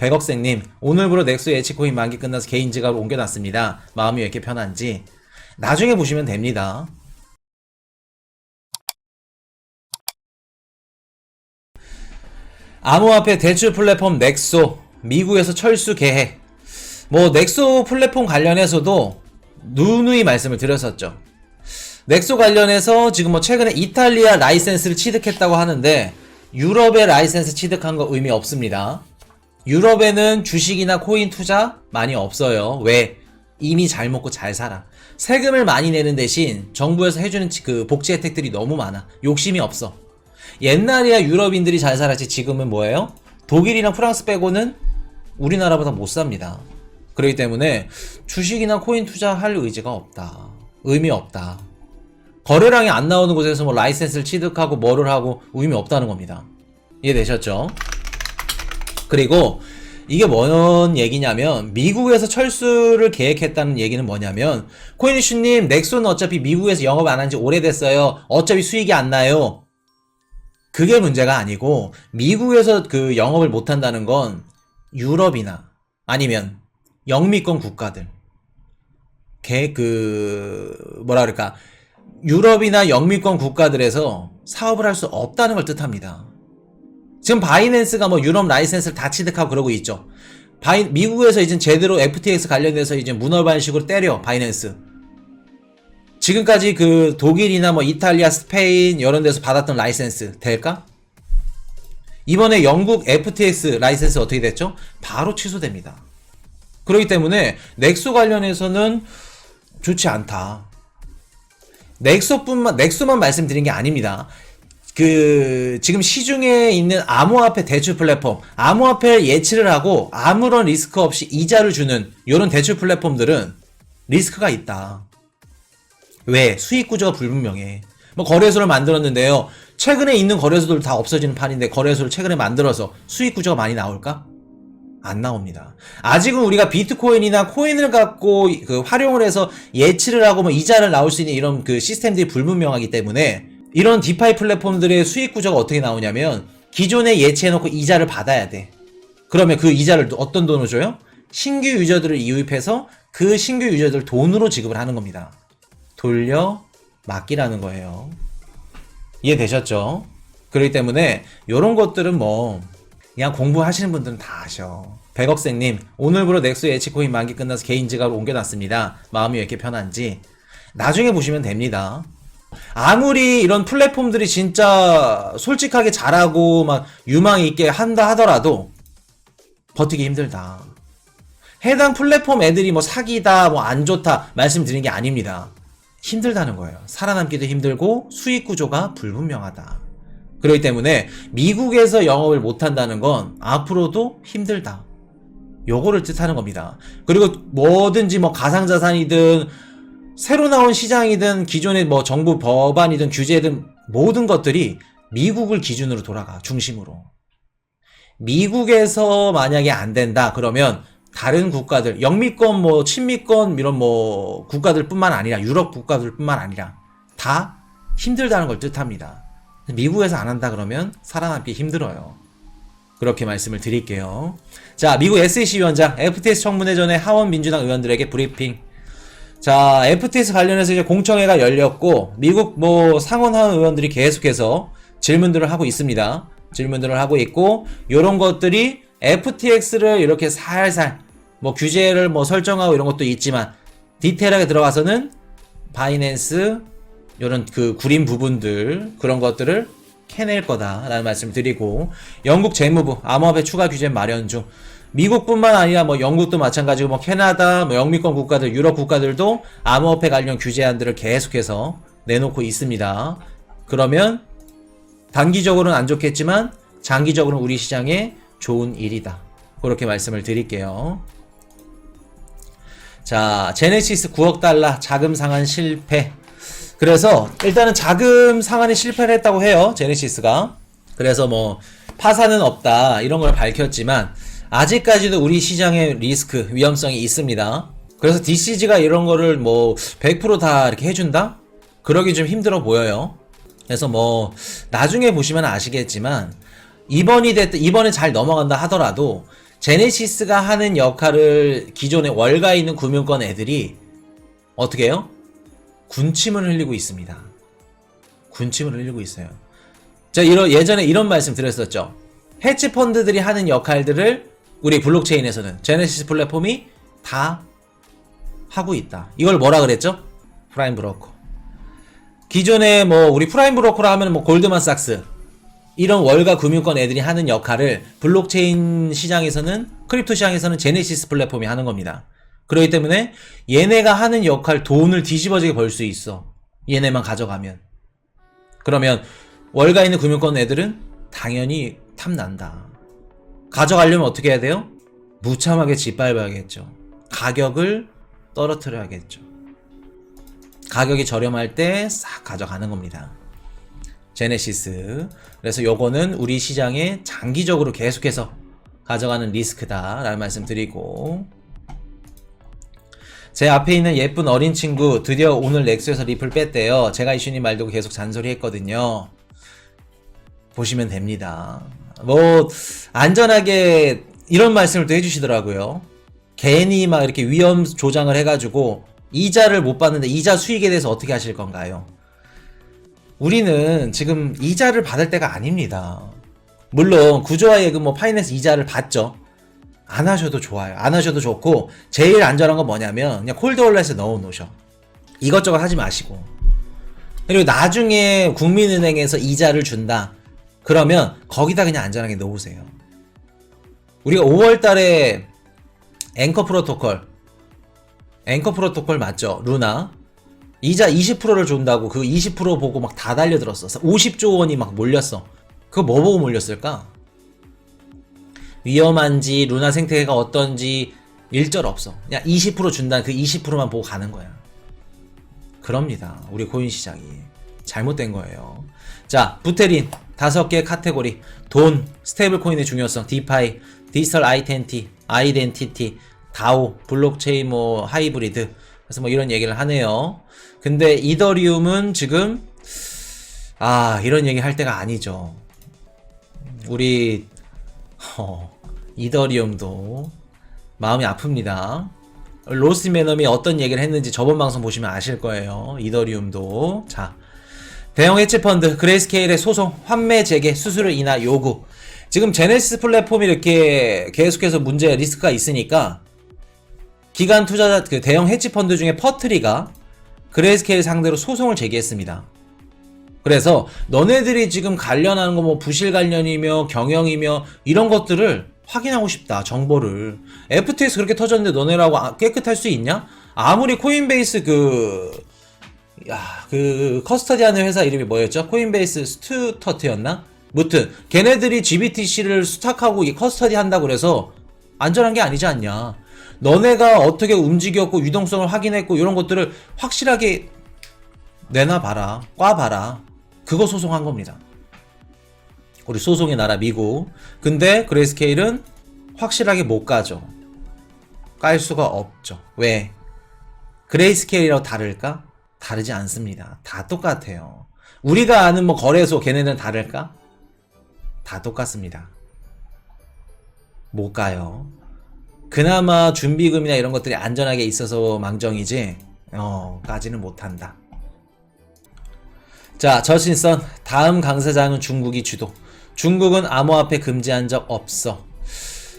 백억생님, 오늘부로 넥소 예치코인 만기 끝나서 개인 지갑을 옮겨놨습니다. 마음이 왜 이렇게 편한지. 나중에 보시면 됩니다. 암호화폐 대출 플랫폼 넥소, 미국에서 철수 계획. 뭐, 넥소 플랫폼 관련해서도 누누이 말씀을 드렸었죠. 넥소 관련해서 지금 뭐 최근에 이탈리아 라이센스를 취득했다고 하는데, 유럽의 라이센스 취득한 거 의미 없습니다. 유럽에는 주식이나 코인 투자 많이 없어요. 왜? 이미 잘 먹고 잘 살아. 세금을 많이 내는 대신 정부에서 해주는 그 복지 혜택들이 너무 많아. 욕심이 없어. 옛날이야 유럽인들이 잘 살았지 지금은 뭐예요? 독일이랑 프랑스 빼고는 우리나라보다 못 삽니다. 그렇기 때문에 주식이나 코인 투자할 의지가 없다. 의미 없다. 거래량이 안 나오는 곳에서 뭐 라이센스를 취득하고 뭐를 하고 의미 없다는 겁니다. 이해되셨죠? 그리고 이게 뭔 얘기냐면 미국에서 철수를 계획했다는 얘기는 뭐냐면 코인이슈님 넥소는 어차피 미국에서 영업 안 한 지 오래됐어요. 어차피 수익이 안 나요. 그게 문제가 아니고 미국에서 그 영업을 못 한다는 건 유럽이나 아니면 영미권 국가들 걔그 뭐라 그럴까 유럽이나 영미권 국가들에서 사업을 할 수 없다는 걸 뜻합니다. 지금 바이낸스가 뭐 유럽 라이센스를 다 취득하고 그러고 있죠. 바이, 미국에서 이제 제대로 FTX 관련돼서 이제 문어발식으로 때려 바이낸스. 지금까지 그 독일이나 뭐 이탈리아, 스페인 이런 데서 받았던 라이센스 될까? 이번에 영국 FTX 라이센스 어떻게 됐죠? 바로 취소됩니다. 그렇기 때문에 넥소 관련해서는 좋지 않다. 넥소뿐만 넥소만 말씀드린 게 아닙니다. 그 지금 시중에 있는 암호화폐 대출 플랫폼, 암호화폐 예치를 하고 아무런 리스크 없이 이자를 주는 이런 대출 플랫폼들은 리스크가 있다. 왜? 수익 구조가 불분명해. 뭐 거래소를 만들었는데요. 최근에 있는 거래소들 다 없어지는 판인데 거래소를 최근에 만들어서 수익 구조가 많이 나올까? 안 나옵니다. 아직은 우리가 비트코인이나 코인을 갖고 그 활용을 해서 예치를 하고 뭐 이자를 나올 수 있는 이런 그 시스템들이 불분명하기 때문에 이런 디파이 플랫폼들의 수익 구조가 어떻게 나오냐면 기존에 예치해놓고 이자를 받아야 돼. 그러면 그 이자를 어떤 돈으로 줘요? 신규 유저들을 이입해서 그 신규 유저들 돈으로 지급을 하는 겁니다. 돌려 맡기라는 거예요. 이해되셨죠? 그렇기 때문에 이런 것들은 뭐 그냥 공부하시는 분들은 다 아셔. 백억생님 오늘부로 넥소 예치코인 만기 끝나서 개인 지갑을 옮겨놨습니다. 마음이 왜 이렇게 편한지 나중에 보시면 됩니다. 아무리 이런 플랫폼들이 진짜 솔직하게 잘하고 막 유망 있게 한다 하더라도 버티기 힘들다. 해당 플랫폼 애들이 뭐 사기다, 뭐 안 좋다 말씀드린 게 아닙니다. 힘들다는 거예요. 살아남기도 힘들고 수익 구조가 불분명하다. 그렇기 때문에 미국에서 영업을 못 한다는 건 앞으로도 힘들다. 요거를 뜻하는 겁니다. 그리고 뭐든지 뭐 가상자산이든 새로 나온 시장이든 기존의 뭐 정부 법안이든 규제든 모든 것들이 미국을 기준으로 돌아가 중심으로. 미국에서 만약에 안 된다 그러면 다른 국가들 영미권 뭐 친미권 이런 뭐 국가들뿐만 아니라 유럽 국가들뿐만 아니라 다 힘들다는 걸 뜻합니다. 미국에서 안 한다 그러면 살아남기 힘들어요. 그렇게 말씀을 드릴게요. 자, 미국 SEC 위원장 FTS 청문회 전에 하원 민주당 의원들에게 브리핑. 자, FTS 관련해서 이제 공청회가 열렸고 미국 뭐 상원 하원 의원들이 계속해서 질문들을 하고 있습니다. 질문들을 하고 있고 요런 것들이 FTX를 이렇게 살살 뭐 규제를 뭐 설정하고 이런 것도 있지만 디테일하게 들어가서는 바이낸스 이런 그 구린 부분들 그런 것들을 캐낼 거다라는 말씀 드리고 영국 재무부 암호화폐 추가 규제 마련 중 미국뿐만 아니라 뭐 영국도 마찬가지고 뭐 캐나다 뭐 영미권 국가들 유럽 국가들도 암호화폐 관련 규제안들을 계속해서 내놓고 있습니다. 그러면 단기적으로는 안 좋겠지만 장기적으로는 우리 시장에 좋은 일이다. 그렇게 말씀을 드릴게요. 자, 제네시스 9억 달러 자금 상환 실패. 그래서 일단은 자금 상환에 실패를 했다고 해요. 제네시스가. 그래서 뭐 파산은 없다 이런 걸 밝혔지만 아직까지도 우리 시장의 리스크, 위험성이 있습니다. 그래서 DCG가 이런 거를 뭐 100%다 이렇게 해준다? 그러기 좀 힘들어 보여요. 그래서 뭐 나중에 보시면 아시겠지만 이번이 됐, 이번에 잘 넘어간다 하더라도 제네시스가 하는 역할을 기존에 월가 있는 금융권 애들이 어떻게 해요? 군침을 흘리고 있습니다. 군침을 흘리고 있어요. 자, 이런 예전에 이런 말씀 드렸었죠. 해치펀드들이 하는 역할들을 우리 블록체인에서는 제네시스 플랫폼이 다 하고 있다. 이걸 뭐라 그랬죠? 프라임 브로커. 기존에 뭐 우리 프라임 브로커라 하면 뭐 골드만삭스 이런 월가 금융권 애들이 하는 역할을 블록체인 시장에서는 크립토 시장에서는 제네시스 플랫폼이 하는 겁니다. 그렇기 때문에 얘네가 하는 역할 돈을 뒤집어지게 벌 수 있어. 얘네만 가져가면. 그러면 월가 있는 금융권 애들은 당연히 탐난다. 가져가려면 어떻게 해야 돼요? 무참하게 짓밟아야겠죠. 가격을 떨어뜨려야겠죠. 가격이 저렴할 때 싹 가져가는 겁니다. 제네시스. 그래서 요거는 우리 시장에 장기적으로 계속해서 가져가는 리스크다라는 말씀 드리고 제 앞에 있는 예쁜 어린 친구 드디어 오늘 렉스에서 리플 뺐대요. 제가 이슈님 말도 계속 잔소리 했거든요. 보시면 됩니다. 뭐 안전하게 이런 말씀을 또 해주시더라고요. 괜히 막 이렇게 위험 조장을 해가지고 이자를 못 받는데 이자 수익에 대해서 어떻게 하실 건가요? 우리는 지금 이자를 받을 때가 아닙니다. 물론 구조화 예금 그 뭐 파이낸스 이자를 받죠. 안 하셔도 좋아요. 안 하셔도 좋고 제일 안전한 건 뭐냐면 그냥 콜드월렛에 넣어 놓으셔. 이것저것 하지 마시고. 그리고 나중에 국민은행에서 이자를 준다. 그러면 거기다 그냥 안전하게 넣으세요. 우리가 5월 달에 앵커 프로토콜, 앵커 프로토콜 맞죠? 루나. 이자 20%를 준다고 그 20% 보고 막 다 달려들었어. 50조 원이 막 몰렸어. 그거 뭐 보고 몰렸을까? 위험한지, 루나 생태계가 어떤지, 일절 없어. 그냥 20% 준다는 그 20%만 보고 가는 거야. 그럽니다. 우리 고인 시장이. 잘못된 거예요. 자, 부테린 다섯 개 카테고리 돈, 스테이블 코인의 중요성, 디파이, 디지털 아이덴티, 아이덴티티, 다오, 블록체인 뭐 하이브리드 그래서 뭐 이런 얘기를 하네요. 근데 이더리움은 지금 아 이런 얘기 할 때가 아니죠. 우리 어, 이더리움도 마음이 아픕니다. 로스 매넘이 어떤 얘기를 했는지 저번 방송 보시면 아실 거예요. 이더리움도 자 대형 헤치펀드 그레이스케일의 소송, 환매 재개, 수수료 인하 요구. 지금 제네시스 플랫폼이 이렇게 계속해서 문제 리스크가 있으니까 기관 투자자 그 대형 헤치펀드 중에 퍼트리가 그레이스케일 상대로 소송을 제기했습니다. 그래서 너네들이 지금 관련하는 거 뭐 부실 관련이며 경영이며 이런 것들을 확인하고 싶다 정보를 FTX 그렇게 터졌는데 너네라고 아, 깨끗할 수 있냐? 아무리 코인베이스 그 야, 그 커스터디하는 회사 이름이 뭐였죠? 코인베이스 스튜터트였나? 무튼 걔네들이 GBTC를 수탁하고 커스터디 한다고 그래서 안전한 게 아니지 않냐. 너네가 어떻게 움직였고 유동성을 확인했고 이런 것들을 확실하게 내놔봐라. 꽈봐라. 그거 소송한 겁니다. 우리 소송의 나라 미국. 근데 그레이스케일은 확실하게 못 가죠. 깔 수가 없죠. 왜? 그레이스케일이라고 다를까? 다르지 않습니다. 다 똑같아요. 우리가 아는 뭐 거래소 걔네는 다를까? 다 똑같습니다. 못 가요. 그나마 준비금이나 이런 것들이 안전하게 있어서 망정이지, 어, 까지는 못한다. 자, 저신선. 다음 강세장은 중국이 주도. 중국은 암호화폐 금지한 적 없어.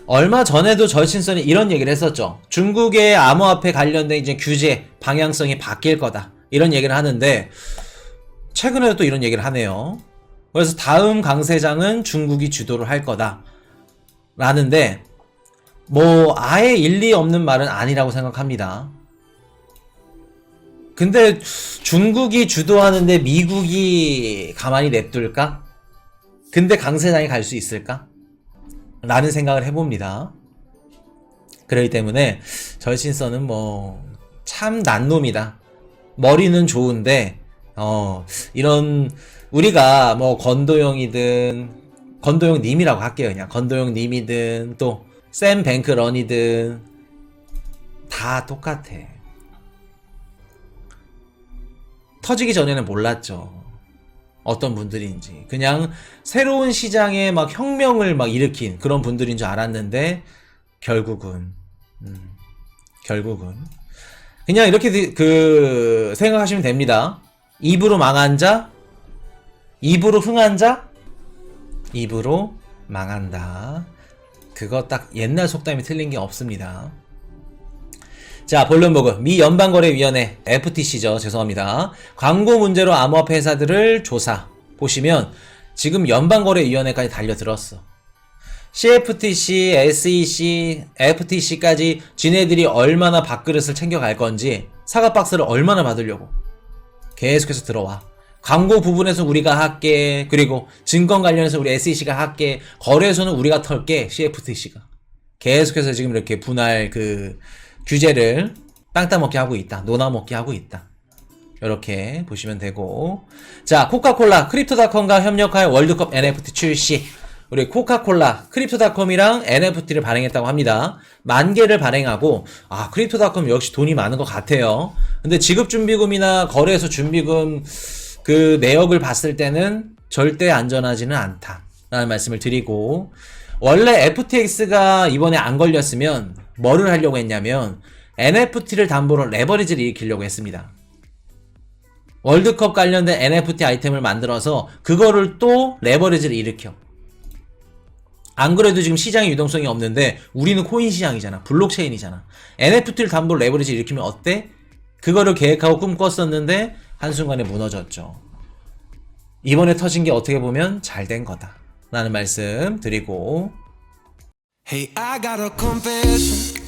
얼마 전에도 절신선이 이런 얘기를 했었죠. 중국의 암호화폐 관련된 이제 규제 방향성이 바뀔 거다. 이런 얘기를 하는데 최근에도 또 이런 얘기를 하네요. 그래서 다음 강세장은 중국이 주도를 할 거다. 라는데 뭐 아예 일리 없는 말은 아니라고 생각합니다. 근데 중국이 주도하는데 미국이 가만히 냅둘까? 근데 강세장이 갈 수 있을까? 라는 생각을 해봅니다. 그렇기 때문에 절신선은 뭐 참 난놈이다. 머리는 좋은데 어 이런 우리가 뭐 건도영이든 건도영 님이라고 할게요 그냥. 건도영 님이든 또샘 뱅크런이든 다 똑같아. 터지기 전에는 몰랐죠. 어떤 분들인지. 그냥 새로운 시장에 막 혁명을 막 일으킨 그런 분들인 줄 알았는데 결국은 음, 결국은 그냥 이렇게 드- 그, 생각하시면 됩니다. 입으로 망한 자, 입으로 흥한 자, 입으로 망한다. 그거 딱 옛날 속담이 틀린 게 없습니다. 자, 본론보그 미 연방거래위원회 FTC죠. 죄송합니다. 광고 문제로 암호화폐 회사들을 조사 보시면 지금 연방거래위원회까지 달려들었어. CFTC, SEC, FTC까지 지네들이 얼마나 밥그릇을 챙겨갈 건지 사과 박스를 얼마나 받으려고 계속해서 들어와. 광고 부분에서 우리가 할게. 그리고 증권 관련해서 우리 SEC가 할게. 거래소는 우리가 털게. CFTC가. 계속해서 지금 이렇게 분할 그 규제를 땅 따먹게 하고 있다. 노나 먹게 하고 있다. 이렇게 보시면 되고. 자, 코카콜라 크립토닷컴과 협력하여 월드컵 NFT 출시. 우리 코카콜라 크립토닷컴이랑 NFT를 발행했다고 합니다. 만 개를 발행하고 아 크립토닷컴 역시 돈이 많은 것 같아요. 근데 지급 준비금이나 거래소 준비금 그 내역을 봤을 때는 절대 안전하지는 않다라는 말씀을 드리고 원래 FTX가 이번에 안 걸렸으면 뭐를 하려고 했냐면 NFT를 담보로 레버리지를 일으키려고 했습니다. 월드컵 관련된 NFT 아이템을 만들어서 그거를 또 레버리지를 일으켜. 안 그래도 지금 시장에 유동성이 없는데 우리는 코인 시장이잖아. 블록체인이잖아. NFT를 담보로 레버리지 일으키면 어때? 그거를 계획하고 꿈꿨었는데 한순간에 무너졌죠. 이번에 터진 게 어떻게 보면 잘 된 거다. 라는 말씀 드리고 Hey, I got a confession.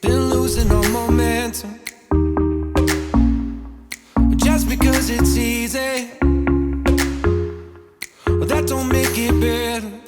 Been losing all momentum. Just because it's easy, don't make it better.